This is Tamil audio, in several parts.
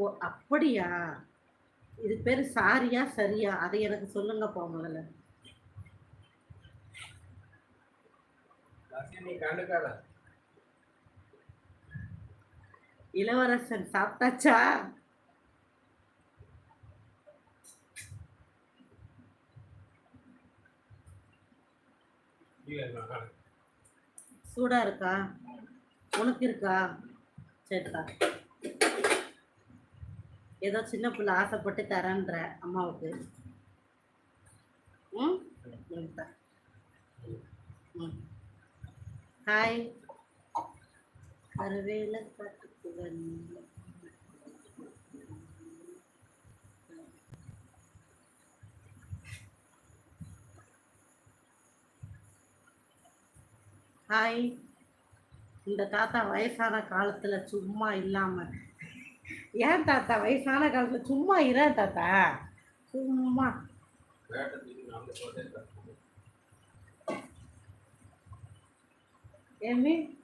ஓ அப்படியா? இது பேரு சாரியா சரியா? அதை எனக்கு சொல்லுங்க போ முதல்ல. லட்சுமி, நீ கண்டுக்காத. இளவரசன் சாப்பிட்டாச்சா. சூடா இருக்கா? உனக்கு இருக்கா? சரிதா ஏதோ சின்ன பிள்ளை ஆசைப்பட்டு தரேன்ற அம்மாவுக்கு. ம்? ம். ஹாய் கருவேல காட்டுக்குவன் ஹாய் இந்த தாத்தா வயசான காலத்துல சும்மா இல்லாம ஏன் தாத்தா? வயசான காலத்தில் சும்மா இறேன் தாத்தா. சும்மா.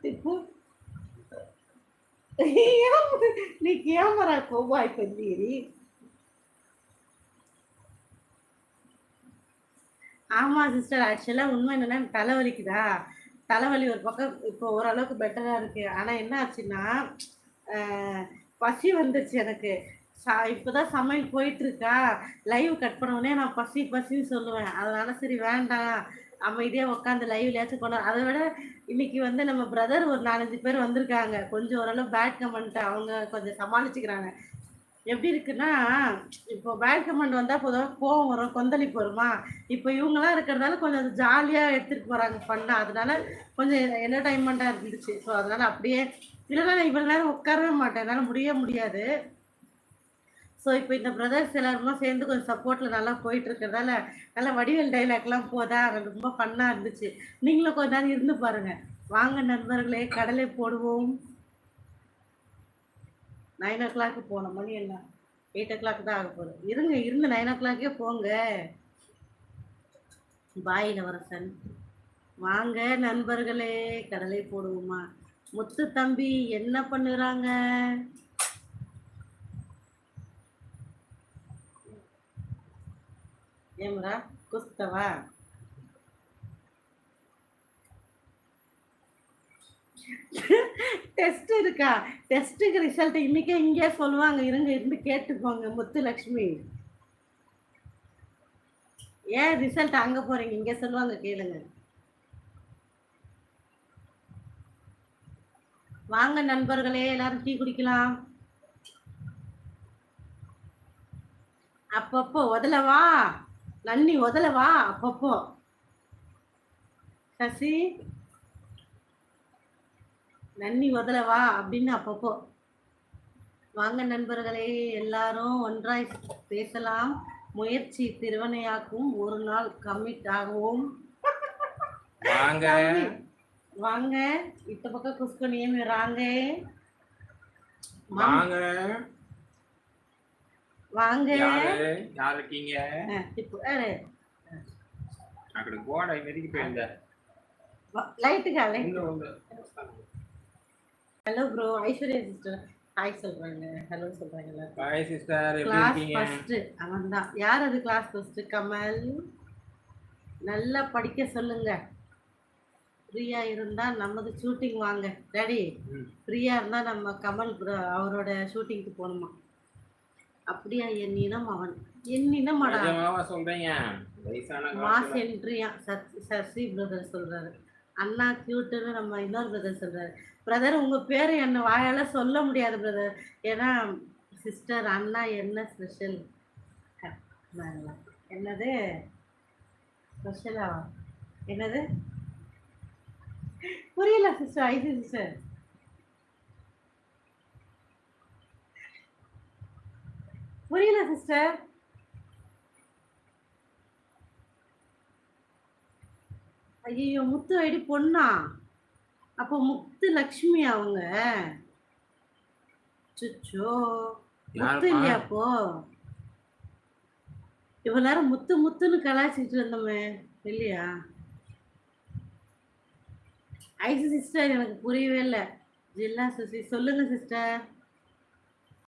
திப்பு. நீ கேமரா கோவாய் பந்தீரி ஆமாம் சிஸ்டர் ஆக்சுவலாக உண்மை என்னென்னா தலைவலிக்குதா? தலைவலி ஒரு பக்கம் இப்போ ஓரளவுக்கு பெட்டராக இருக்குது ஆனால் என்ன ஆச்சுன்னா பசி வந்துச்சு எனக்கு. சா இப்போதான் சமையல் போயிட்டு இருக்கா லைவ் கட் பண்ணவுடனே நான் பசி பசின்னு சொல்லுவேன். அதனால சரி வேண்டாம். அமைதியாக உட்காந்து லைவ்லயாச்சும் கொண்டு அதை விட இன்னைக்கு வந்து நம்ம பிரதர் ஒரு நாலஞ்சு பேர் வந்திருக்காங்க. கொஞ்சம் ஓரளவு பேட் கமெண்ட் அவங்க கொஞ்சம் சமாளிச்சுக்கிறாங்க. எப்படி இருக்குன்னா இப்போ பேட் கமெண்ட் வந்தால் பொதுவாக கோவம் வரும் கொந்தளிப்பு வருமா? இப்போ இவங்கெல்லாம் இருக்கிறதால கொஞ்சம் ஜாலியாக எடுத்துகிட்டு போகிறாங்க பண்ணால் அதனால கொஞ்சம் என்டர்டைன்மெண்ட்டாக இருந்துச்சு. ஸோ அதனால் அப்படியே இல்லைன்னா நான் இவ்வளோ நேரம் உட்காரவே மாட்டேன். என்னால் முடிய முடியாது. ஸோ இப்போ இந்த பிரதர்ஸ் எல்லாருமே சேர்ந்து கொஞ்சம் சப்போர்ட்டில் நல்லா போயிட்டு இருக்கிறதால நல்லா வடிவேல் டைலாக்லாம் போதா? எனக்கு ரொம்ப ஃபன்னாக இருந்துச்சு. நீங்களும் கொஞ்ச நேரம் இருந்து பாருங்கள் வாங்க நண்பர்களே கடலை போடுவோம். நைன் ஓ கிளாக்கு போன மணி என்ன? எயிட் ஓ கிளாக் தான் ஆக போகுது. இருங்க இருங்க நைன் ஓ கிளாக்கே போங்க. பாய் இளவரசன் வாங்க நண்பர்களே கடலை போடுவோமா? முத்து தம்பி என்ன பண்ணுறாங்க? ஏமரா குஸ்தவா? Yeah. டெஸ்ட் இருக்கா? டெஸ்ட்டுக்கு ரிசல்ட் இன்னைக்கே இங்கே சொல்லுவாங்க. இருங்க இருந்து கேட்டுக்கோங்க முத்துலக்ஷ்மி ஏன் ரிசல்ட் அங்க போறீங்க? இங்க சொல்லுவாங்க கேளுங்க. வாங்க நண்பர்களே எல்லாரும் டீ குடிக்கலாம். அப்பப்போ உதலவா நன்னி உதலவா அப்பப்போ. சசி? நன்னி முதலவா அப்படின்னு அப்பப்போ. வாங்க நண்பர்களே எல்லாரும் ஒன்றாய் பேசலாம். முயற்சி திருவனையாக்கும் ஒரு நாள் கம்மிட் ஆகும் வாங்க. வாங்க. இத்த பக்கம் குஸ்கனியம் வாங்க. வாங்க. வாங்க. யார்? இருக்கீங்க? இப்போ அக்கட கோடை மெதிக்கு போயிருந்த லைட்டுக்கா light hello bro Aishwarya sister hi சொல்றாங்க. ஹலோ சொல்றாங்கல்ல ஹாய் சிஸ்டர் கிளாஸ் ஃபர்ஸ்ட் அவன் தான் யார் அது கிளாஸ் ஃபர்ஸ்ட் கமல். நல்லா படிக்க சொல்லுங்க. ஃப்ரீயா இருந்தா நமது ஷூட்டிங் வாங்க. டேடி ஃப்ரீயா இருந்தா நம்ம கமல் ப்ரோ அவரோட ஷூட்டிங்க்கு போகணுமா? அப்படியா என் இனம் அவன். என் இனமாடா சொல்றீங்க? மாஸ் என்ட்ரியா சசி பிரதர் சொல்றாரு. அண்ணா கியூட்டுன்னு நம்ம இன்னொரு பிரதர் சொல்றாரு. பிரதர் உங்க பேரு என்ன? வாயால சொல்ல முடியாது பிரதர் ஏன்னா சிஸ்டர் அண்ணா என்ன ஸ்பெஷல் என்னது? ஸ்பெஷலா என்னது? புரியல சிஸ்டர் ஐசி சிஸ்டர் புரியல சிஸ்டர் ஐயோ முத்து ஐடி பொண்ணா? அப்போ முத்து லக்ஷ்மி அவங்க சுச்சோ முத்து? இல்லையா அப்போ? இவ்வளவு நேரம் முத்து முத்துன்னு கலாய்ச்சிட்டு இருந்தோமே இல்லையா? ஐசி சிஸ்டர் எனக்கு புரியவே இல்லை. ஜில்லா சுசி சொல்லுங்க சிஸ்டர்.